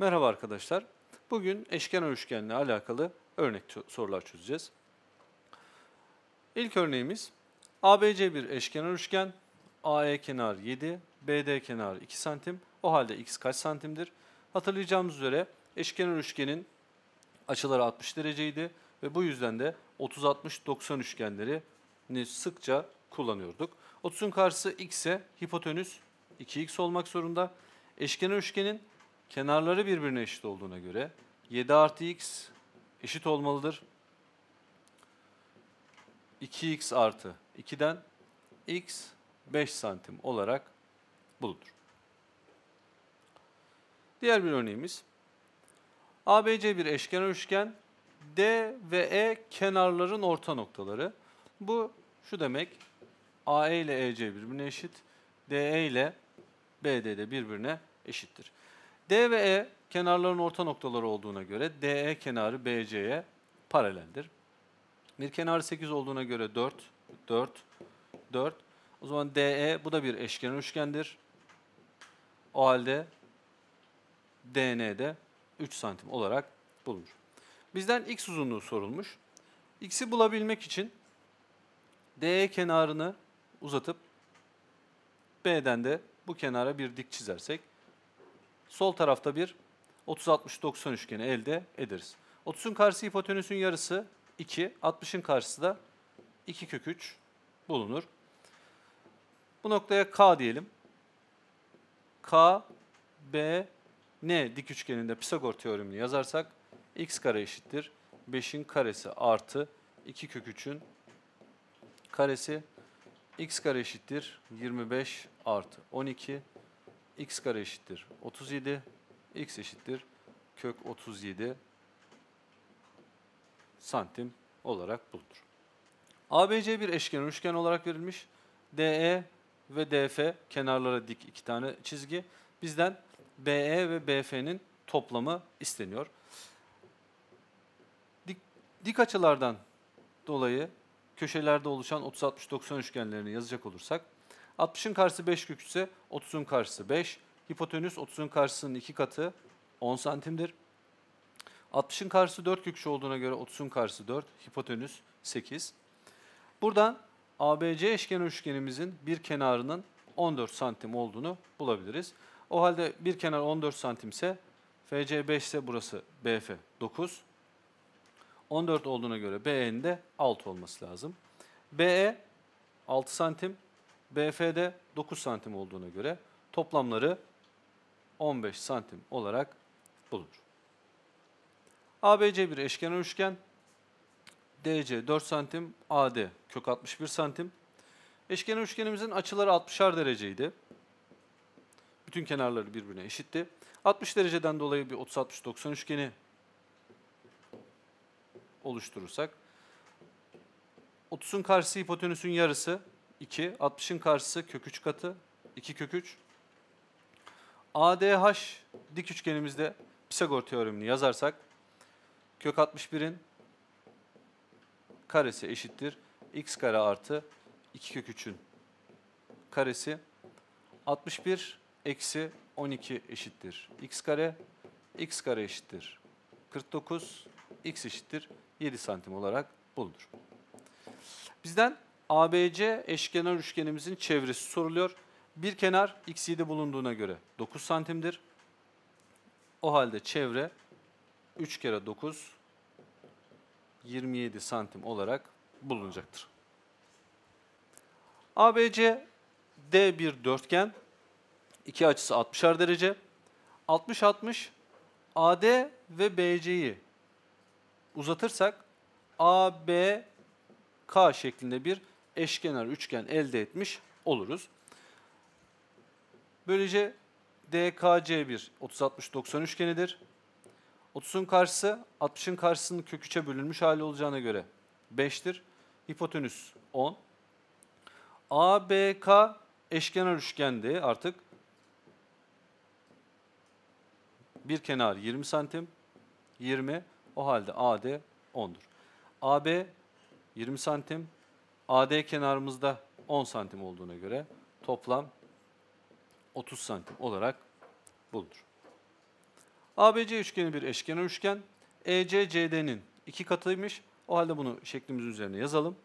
Merhaba arkadaşlar. Bugün eşkenar üçgenle alakalı örnek sorular çözeceğiz. İlk örneğimiz ABC bir eşkenar üçgen. AE kenar 7, BD kenar 2 santim. O halde x kaç santimdir? Hatırlayacağımız üzere eşkenar üçgenin açıları 60 dereceydi ve bu yüzden de 30-60-90 üçgenlerini sıkça kullanıyorduk. 30'un karşısı x ise hipotenüs 2x olmak zorunda. Eşkenar üçgenin kenarları birbirine eşit olduğuna göre 7 artı x eşit olmalıdır. 2x artı 2'den x 5 santim olarak bulunur. Diğer bir örneğimiz. ABC bir eşkenar üçgen. D ve E kenarların orta noktaları. Bu şu demek. AE ile EC birbirine eşit. DE ile BD de birbirine eşittir. D ve E kenarların orta noktaları olduğuna göre DE kenarı BC'ye paraleldir. Bir kenarı 8 olduğuna göre 4, 4, 4. O zaman DE bu da bir eşkenar üçgendir. O halde DN'de 3 santim olarak bulunur. Bizden x uzunluğu sorulmuş. X'i bulabilmek için DE kenarını uzatıp B'den de bu kenara bir dik çizersek sol tarafta bir 30-60-90 üçgeni elde ederiz. 30'un karşısı hipotenüsün yarısı 2, 60'ın karşısı da 2 kök 3 bulunur. Bu noktaya K diyelim. K, B, N dik üçgeninde Pisagor teoremini yazarsak x kare eşittir 5'in karesi artı 2 kök 3'ün karesi x kare eşittir 25 artı 12 x kare eşittir 37 x eşittir kök 37 santim olarak bulunur. ABC bir eşkenar üçgen olarak verilmiş. DE ve DF kenarlara dik iki tane çizgi. Bizden BE ve BF'nin toplamı isteniyor. Dik, dik açılardan dolayı köşelerde oluşan 30-60-90 üçgenlerini yazacak olursak 60'ın karşısı 5 kök ise 30'un karşısı 5. Hipotenüs 30'un karşısının 2 katı 10 santimdir. 60'ın karşısı 4 kök olduğuna göre 30'un karşısı 4. Hipotenüs 8. Buradan ABC eşkenar üçgenimizin bir kenarının 14 santim olduğunu bulabiliriz. O halde bir kenar 14 santimse FC 5 ise burası BF 9. 14 olduğuna göre BE'nin de 6 olması lazım. BE 6 santim, BF'de 9 santim olduğuna göre toplamları 15 santim olarak bulunur. ABC bir eşkenar üçgen. DC 4 santim, AD kök 61 santim. Eşkenar üçgenimizin açıları 60'ar dereceydi. Bütün kenarları birbirine eşitti. 60 dereceden dolayı bir 30-60-90 üçgeni oluşturursak 30'un karşısı hipotenüsün yarısı 2, 60'ın karşısı kök 3 katı. 2 kök 3. ADH dik üçgenimizde Pisagor teoremini yazarsak kök 61'in karesi eşittir. X kare artı 2 kök 3'ün karesi 61 eksi 12 eşittir. X kare x kare eşittir. 49 x eşittir. 7 santim olarak bulunur. Bizden ABC eşkenar üçgenimizin çevresi soruluyor. Bir kenar x7 bulunduğuna göre 9 santimdir. O halde çevre 3 kere 9 27 santim olarak bulunacaktır. ABC D bir dörtgen. İki açısı 60'ar derece. 60-60 AD ve BC'yi uzatırsak ABK şeklinde bir eşkenar üçgen elde etmiş oluruz. Böylece DKC bir 30-60-90 üçgenidir. 30'un karşısı 60'ın karşısının kök 3'e bölünmüş hali olacağına göre 5'tir. Hipotenüs 10. ABK eşkenar üçgendi artık. Bir kenar 20 santim. 20. O halde AD 10'dur. AB 20 santim. AD kenarımızda 10 santim olduğuna göre toplam 30 santim olarak bulunur. ABC üçgeni bir eşkenar üçgen. EC CD'nin iki katıymış. O halde bunu şeklimizin üzerine yazalım.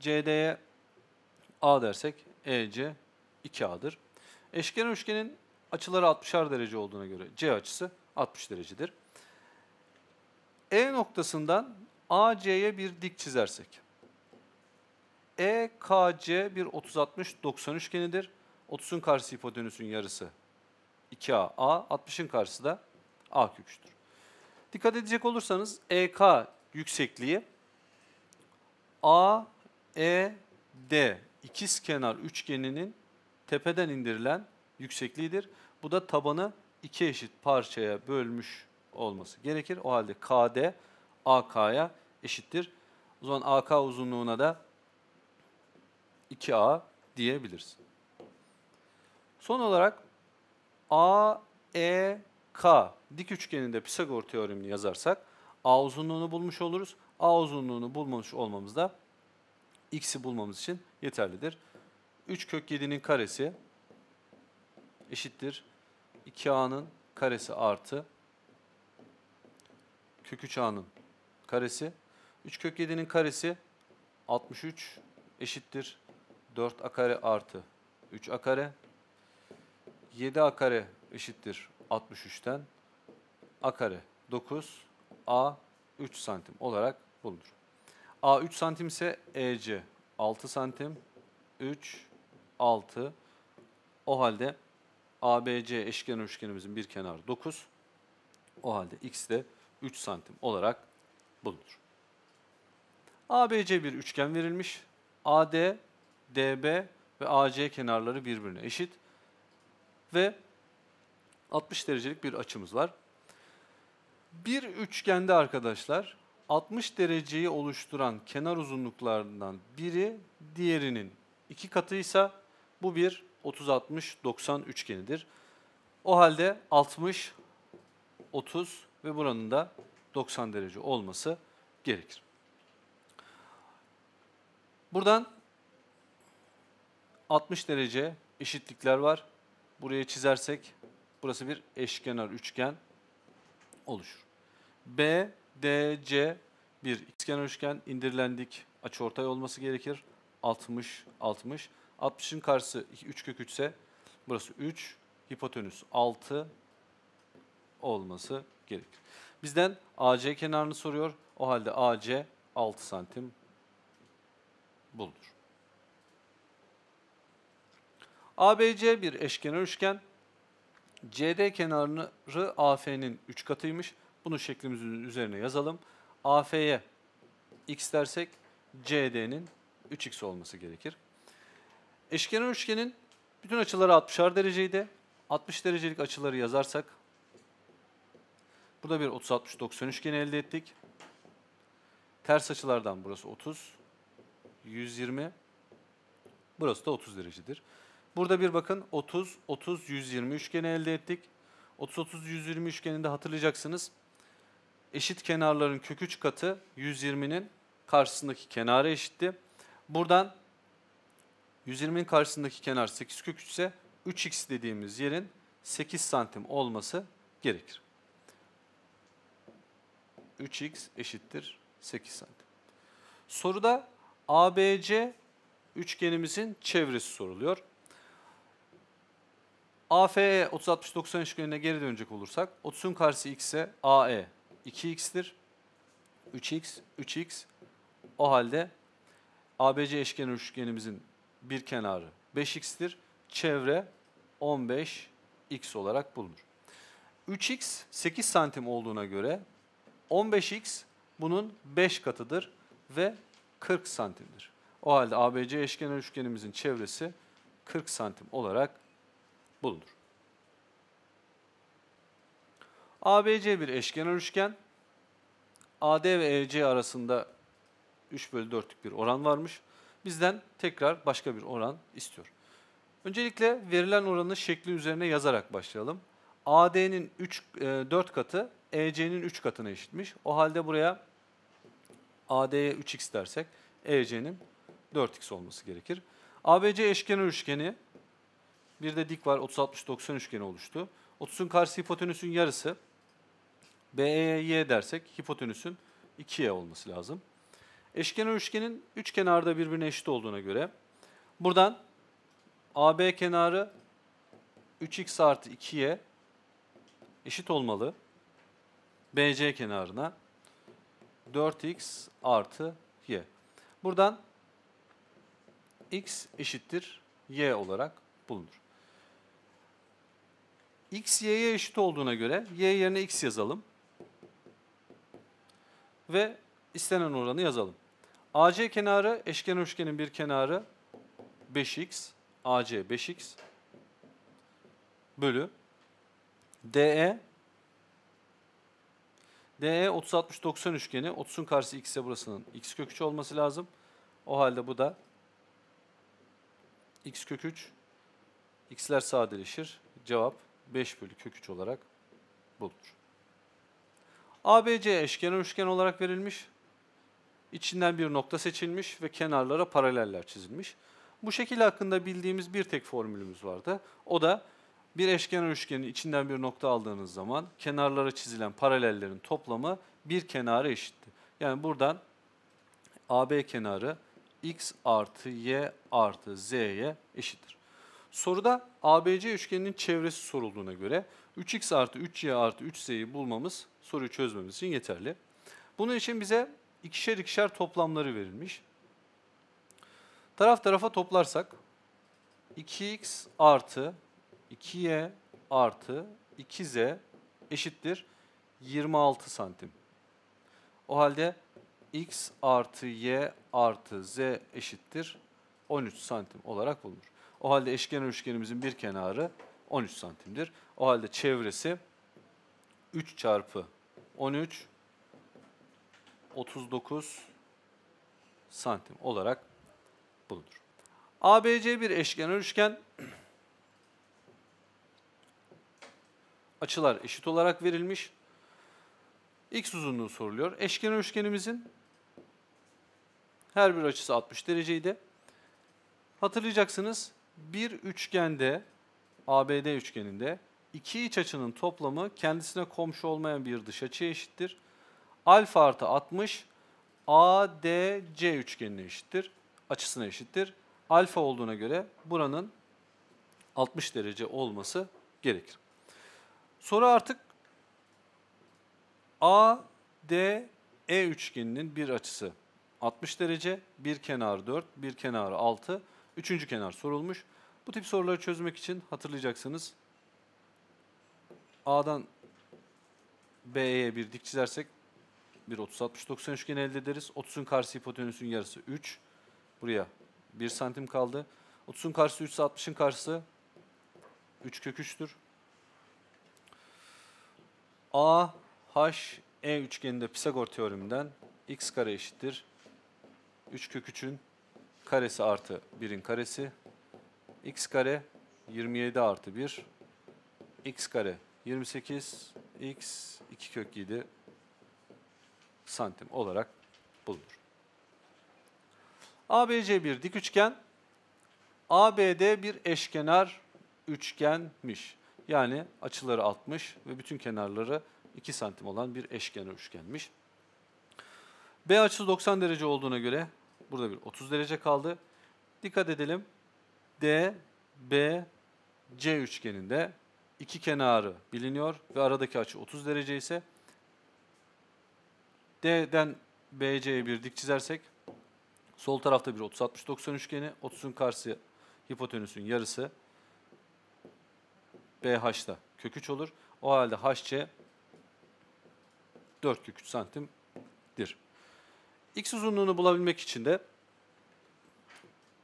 CD'ye A dersek EC 2A'dır. Eşkenar üçgenin açıları 60'ar derece olduğuna göre C açısı 60 derecedir. E noktasından AC'ye bir dik çizersek. EKC bir 30-60-90 üçgenidir. 30'un karşısı hipotenüsün yarısı 2A, A, 60'ın karşısı da A köküçtür. Dikkat edecek olursanız EK yüksekliği A, E, D ikizkenar üçgeninin tepeden indirilen yüksekliğidir. Bu da tabanı iki eşit parçaya bölmüş olması gerekir. O halde KD AK'ya eşittir. O zaman AK uzunluğuna da 2A diyebiliriz. Son olarak A, E, K dik üçgeninde Pisagor teoremini yazarsak A uzunluğunu bulmuş oluruz. A uzunluğunu bulmuş olmamız da x'i bulmamız için yeterlidir. 3 kök 7'nin karesi eşittir 2a'nın karesi artı kök 3a'nın karesi. 3 kök 7'nin karesi 63 eşittir 4a kare artı 3a kare. 7a kare eşittir 63'ten a kare 9 a 3 santim olarak bulunur. A 3 santim ise EC 6 santim 3 6 o halde ABC eşkenar üçgenimizin bir kenarı 9 o halde x de 3 santim olarak bulunur. ABC bir üçgen verilmiş. AD, DB ve AC kenarları birbirine eşit ve 60 derecelik bir açımız var. Bir üçgende arkadaşlar 60 dereceyi oluşturan kenar uzunluklarından biri diğerinin iki katıysa bu bir 30-60-90 üçgenidir. O halde 60, 30 ve buranın da 90 derece olması gerekir. Buradan 60 derece eşitlikler var. Buraya çizersek burası bir eşkenar üçgen oluşur. B, D, C bir ikizkenar üçgen indirilen dik açıortay olması gerekir. 60, 60. 60'ın karşısı 3 kök 3 ise burası 3, hipotenüs 6 olması gerekir. Bizden AC kenarını soruyor. O halde AC 6 santim bulunur. ABC bir eşkenar üçgen. CD kenarı AF'nin 3 katıymış. Bunu şeklimizin üzerine yazalım. AF'ye x dersek CD'nin 3x olması gerekir. Eşkenar üçgenin bütün açıları 60'ar dereceydi. 60 derecelik açıları yazarsak burada bir 30-60-90 üçgeni elde ettik. Ters açılardan burası 30, 120, burası da 30 derecedir. Burada bir bakın 30, 30, 120 üçgeni elde ettik. 30, 30, 120 üçgeninde hatırlayacaksınız. Eşit kenarların kök 3 katı 120'nin karşısındaki kenara eşitti. Buradan 120'nin karşısındaki kenar 8 kök 3 ise 3x dediğimiz yerin 8 santim olması gerekir. 3x eşittir 8 santim. Soruda ABC üçgenimizin çevresi soruluyor. AFE 30-60-90 üçgenine geri dönecek olursak 30'un karşısı x ise AE 2x'tir. 3x, 3x. O halde ABC eşkenar üçgenimizin bir kenarı 5x'tir. Çevre 15x olarak bulunur. 3x 8 santim olduğuna göre 15x bunun 5 katıdır ve 40 santimdir. O halde ABC eşkenar üçgenimizin çevresi 40 santim olarak bulunur. ABC bir eşkenar üçgen. AD ve EC arasında 3 bölü 4'lük bir oran varmış. Bizden tekrar başka bir oran istiyor. Öncelikle verilen oranı şekli üzerine yazarak başlayalım. AD'nin 3 4 katı EC'nin 3 katına eşitmiş. O halde buraya AD'ye 3x dersek EC'nin 4x olması gerekir. ABC eşkenar üçgeni bir de dik var 30 60 90 üçgeni oluştu. 30'un karşısı hipotenüsün yarısı BE'ye y dersek hipotenüsün 2y olması lazım. Eşkenar üçgenin üç kenarı da birbirine eşit olduğuna göre buradan AB kenarı 3x artı 2y eşit olmalı. BC kenarına 4x artı y. Buradan x eşittir y olarak bulunur. X y'ye eşit olduğuna göre y yerine x yazalım. Ve istenen oranı yazalım. AC kenarı eşkenar üçgenin bir kenarı 5x, AC 5x bölü DE DE 30 60 90 üçgeni 30'un karşısı x ise burasının x kök 3 olması lazım. O halde bu da x kök 3 x'ler sadeleşir. Cevap 5 bölü kök 3 olarak bulunur. ABC eşkenar üçgen olarak verilmiş. İçinden bir nokta seçilmiş ve kenarlara paraleller çizilmiş. Bu şekil hakkında bildiğimiz bir tek formülümüz vardı. O da bir eşkenar üçgenin içinden bir nokta aldığınız zaman kenarlara çizilen paralellerin toplamı bir kenara eşittir. Yani buradan AB kenarı x artı y artı z'ye eşittir. Soruda ABC üçgeninin çevresi sorulduğuna göre 3x artı 3y artı 3z'yi bulmamız soruyu çözmemiz için yeterli. Bunun için bize ikişer ikişer toplamları verilmiş. Taraf tarafa toplarsak 2x artı 2y artı 2z eşittir 26 santim. O halde x artı y artı z eşittir 13 santim olarak bulunur. O halde eşkenar üçgenimizin bir kenarı 13 santimdir. O halde çevresi 3 çarpı 13 39 santim olarak bulunur. ABC bir eşkenar üçgen. Açılar eşit olarak verilmiş. X uzunluğu soruluyor. Eşkenar üçgenimizin her bir açısı 60 dereceydi. Hatırlayacaksınız bir üçgende ABD üçgeninde iki iç açının toplamı kendisine komşu olmayan bir dış açıya eşittir. Alfa artı 60 ADC üçgenine eşittir. Açısına eşittir. Alfa olduğuna göre buranın 60 derece olması gerekir. Soru artık ADE üçgeninin bir açısı 60 derece, bir kenarı 4, bir kenarı 6, üçüncü kenar sorulmuş. Bu tip soruları çözmek için hatırlayacaksınız. A'dan B'ye bir dik çizersek bir 30 60 90 üçgeni elde ederiz. 30'un karşısı hipotenüsün yarısı 3. Buraya 1 santim kaldı. 30'un karşısı 3 ise 60'ın karşısı 3 kök 3'tür. A, H, E üçgeninde Pisagor teoreminden x kare eşittir. 3 kök 3'ün karesi artı 1'in karesi. x kare 27 artı 1. x kare 28. x 2 kök 7 santim olarak bulunur. ABC bir dik üçgen. ABD bir eşkenar üçgenmiş. Yani açıları 60 ve bütün kenarları 2 santim olan bir eşkenar üçgenmiş. B açısı 90 derece olduğuna göre burada bir 30 derece kaldı. Dikkat edelim. D, B, C üçgeninde iki kenarı biliniyor ve aradaki açı 30 derece ise D'den BC'ye bir dik çizersek sol tarafta bir 30-60-90 üçgeni, 30'un karşısı hipotenüsün yarısı BH'da kök 3 olur. O halde HC 4 kök 3 santimdir. X uzunluğunu bulabilmek için de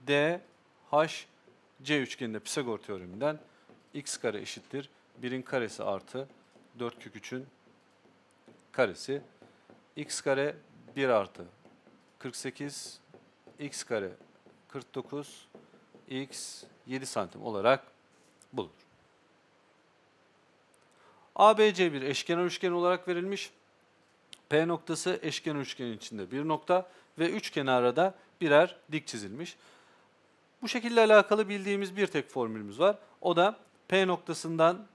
D, H, C üçgeninde Pisagor teoreminden x kare eşittir 1'in karesi artı 4 kök 3'ün karesi. x kare 1 artı 48, x kare 49, x 7 santim olarak bulunur. ABC bir eşkenar üçgen olarak verilmiş. P noktası eşkenar üçgenin içinde bir nokta ve üç kenara da birer dik çizilmiş. Bu şekilde alakalı bildiğimiz bir tek formülümüz var. O da P noktasından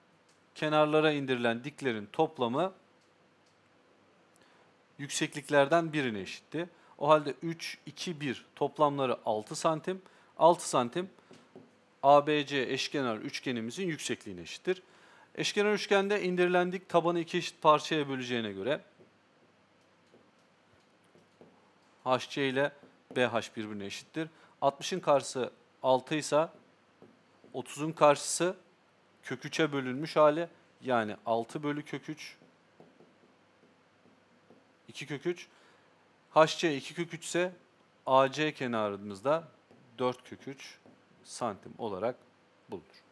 kenarlara indirilen diklerin toplamı yüksekliklerden birine eşitti. O halde 3, 2, 1 toplamları 6 santim. 6 santim ABC eşkenar üçgenimizin yüksekliğine eşittir. Eşkenar üçgende indirilendik tabanı iki eşit parçaya böleceğine göre HC ile BH birbirine eşittir. 60'ın karşısı 6 ise 30'un karşısı kök 3'e bölünmüş hali yani 6 bölü kök 3 2 kök 3 HC 2 kök 3 ise AC kenarımızda 4 kök 3 santim olarak bulunur.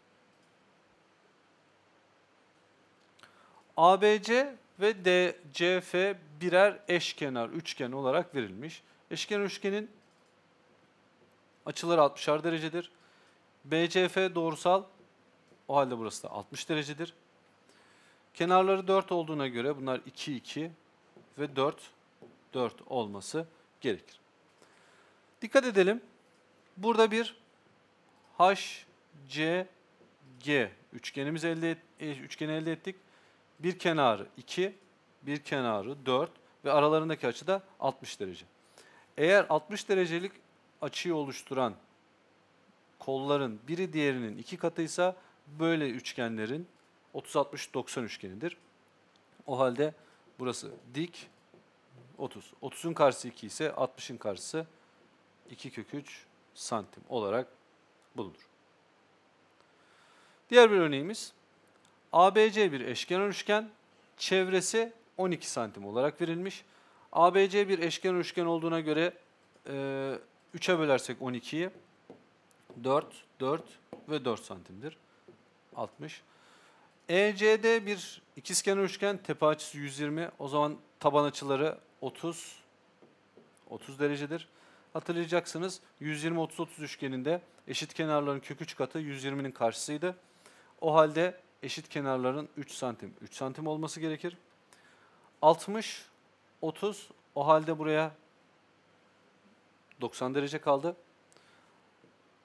ABC ve DCF birer eşkenar üçgen olarak verilmiş. Eşkenar üçgenin açıları 60'ar derecedir. BCF doğrusal o halde burası da 60 derecedir. Kenarları 4 olduğuna göre bunlar 2 2 ve 4 4 olması gerekir. Dikkat edelim. Burada bir HCG üçgenimiz elde et, e, üçgeni elde ettik. Bir kenarı 2, bir kenarı 4 ve aralarındaki açı da 60 derece. Eğer 60 derecelik açıyı oluşturan kolların biri diğerinin iki katıysa böyle üçgenlerin 30-60-90 üçgenidir. O halde burası dik 30. 30'un karşısı 2 ise 60'ın karşısı 2 kök 3 santim olarak bulunur. Diğer bir örneğimiz ABC bir eşkenar üçgen, çevresi 12 santim olarak verilmiş. ABC bir eşkenar üçgen olduğuna göre e, 3'e bölersek 12'yi 4, 4 ve 4 santimdir. 60. ECD bir ikizkenar üçgen, tepe açısı 120. O zaman taban açıları 30, 30 derecedir. Hatırlayacaksınız 120-30-30 üçgeninde eşit kenarların kök 3 katı 120'nin karşısıydı. O halde eşit kenarların 3 santim, 3 santim olması gerekir. 60, 30 o halde buraya 90 derece kaldı.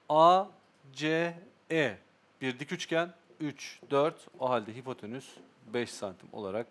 A, C, E bir dik üçgen 3, 4 o halde hipotenüs 5 santim olarak